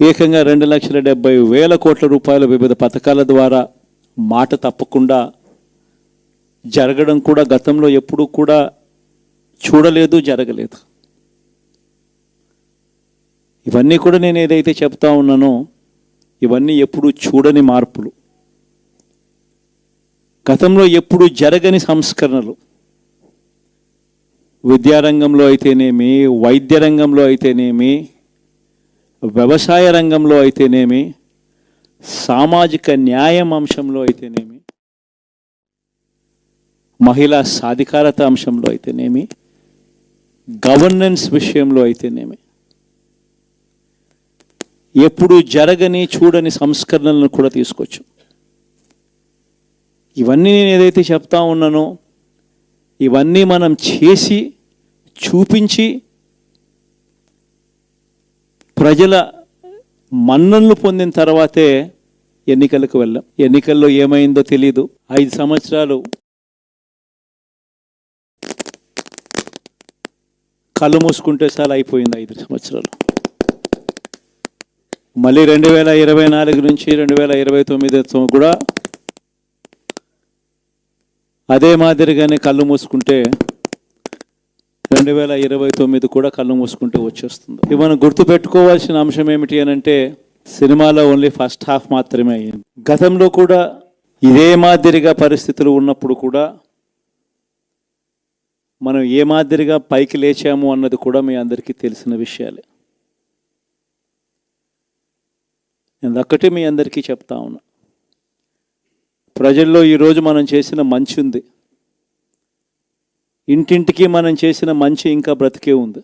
ఏకంగా రెండు లక్షల డెబ్బై వేల కోట్ల రూపాయల వివిధ పథకాల ద్వారా మాట తప్పకుండా జరగడం కూడా గతంలో ఎప్పుడూ కూడా చూడలేదు జరగలేదు. ఇవన్నీ కూడా నేను ఏదైతే చెప్తా ఉన్నానో ఇవన్నీ ఎప్పుడు చూడని మార్పులు. గతంలో ఎప్పుడు జరగని సంస్కరణలు. విద్యారంగంలో అయితేనేమి వైద్య రంగంలో అయితేనేమి వ్యవసాయ రంగంలో అయితేనేమి సామాజిక న్యాయం అంశంలో అయితేనేమి మహిళా సాధికారత అంశంలో అయితేనేమి గవర్నెన్స్ విషయంలో అయితేనేమి. ఎప్పుడు జరగని చూడని సంస్కరణలను కూడా తీసుకొచ్చు ఇవన్నీ నేను ఏదైతే చెప్తా ఉన్నానో ఇవన్నీ మనం చేసి చూపించి ప్రజల మన్ననలు పొందిన తర్వాతే ఎన్నికలకు వెళ్ళాం. ఎన్నికల్లో ఏమైందో తెలియదు ఐదు సంవత్సరాలు కళ్ళు మూసుకుంటే చాలా అయిపోయింది ఐదు సంవత్సరాలు. మళ్ళీ రెండు వేల ఇరవై నాలుగు నుంచి రెండు వేల ఇరవై తొమ్మిది కూడా అదే మాదిరిగానే కళ్ళు మూసుకుంటే రెండు వేల ఇరవై తొమ్మిది కూడా కళ్ళు మూసుకుంటూ వచ్చేస్తుంది. ఇవి మనం గుర్తుపెట్టుకోవాల్సిన అంశం ఏమిటి అని అంటే సినిమాలో ఓన్లీ ఫస్ట్ హాఫ్ మాత్రమే అయ్యింది. గతంలో కూడా ఇదే మాదిరిగా పరిస్థితులు ఉన్నప్పుడు కూడా మనం ఏ మాదిరిగా పైకి లేచాము అన్నది కూడా మీ అందరికీ తెలిసిన విషయాలే. నేను ఒక్కటి మీ అందరికీ చెప్తా ఉన్నా. ప్రజల్లో ఈరోజు మనం చేసిన మంచి ఉంది. ఇంటింటికి మనం చేసిన మంచి ఇంకా బ్రతికే ఉంది.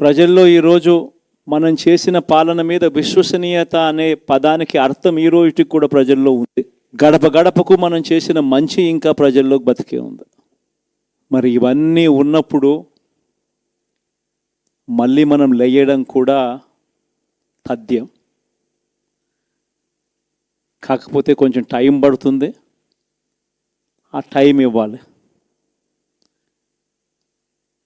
ప్రజల్లో ఈరోజు మనం చేసిన పాలన మీద విశ్వసనీయత అనే పదానికి అర్థం ఈ రోజుకి కూడా ప్రజల్లో ఉంది. గడప గడపకు మనం చేసిన మంచి ఇంకా ప్రజల్లో బతికే ఉంది. మరి ఇవన్నీ ఉన్నప్పుడు మళ్ళీ మనం లేయడం కూడా తథ్యం. కాకపోతే కొంచెం టైం పడుతుంది. ఆ టైం ఇవ్వాలి.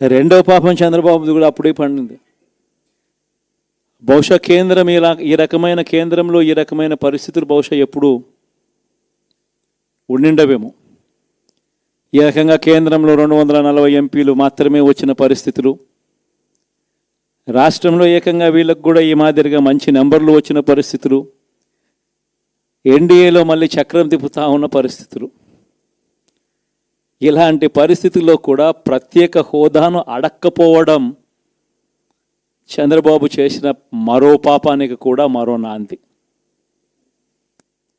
రెండో పాపం చంద్రబాబుది కూడా అప్పుడే పండింది. బహుశా కేంద్రం ఇలా ఈ రకమైన కేంద్రంలో ఈ రకమైన పరిస్థితులు బహుశా ఎప్పుడు ఉండిండవేమో. ఈ రకంగా కేంద్రంలో రెండు వందల నలభై ఎంపీలు మాత్రమే వచ్చిన పరిస్థితులు. రాష్ట్రంలో ఏకంగా వీళ్ళకు కూడా ఈ మాదిరిగా మంచి నెంబర్లు వచ్చిన పరిస్థితులు. ఎన్డీఏలో మళ్ళీ చక్రం తిప్పుతా ఉన్న పరిస్థితులు. ఇలాంటి పరిస్థితుల్లో కూడా ప్రత్యేక హోదాను అడక్కపోవడం చంద్రబాబు చేసిన మరో పాపానికి కూడా మరో నాంది.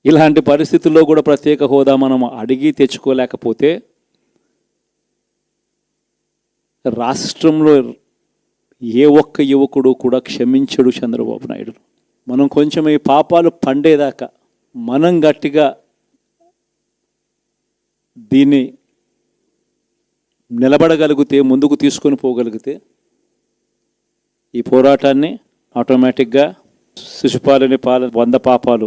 ఇలాంటి పరిస్థితుల్లో కూడా ప్రత్యేక హోదా మనం అడిగి తెచ్చుకోలేకపోతే రాష్ట్రంలో ఏ ఒక్క యువకుడు కూడా క్షమించడు చంద్రబాబు నాయుడు. మనం కొంచెం ఈ పాపాలు పండేదాకా మనం గట్టిగా దీన్ని నిలబడగలిగితే ముందుకు తీసుకొని పోగలిగితే ఈ పోరాటాన్ని ఆటోమేటిక్గా శిశుపాలని పాల వంద పాపాలు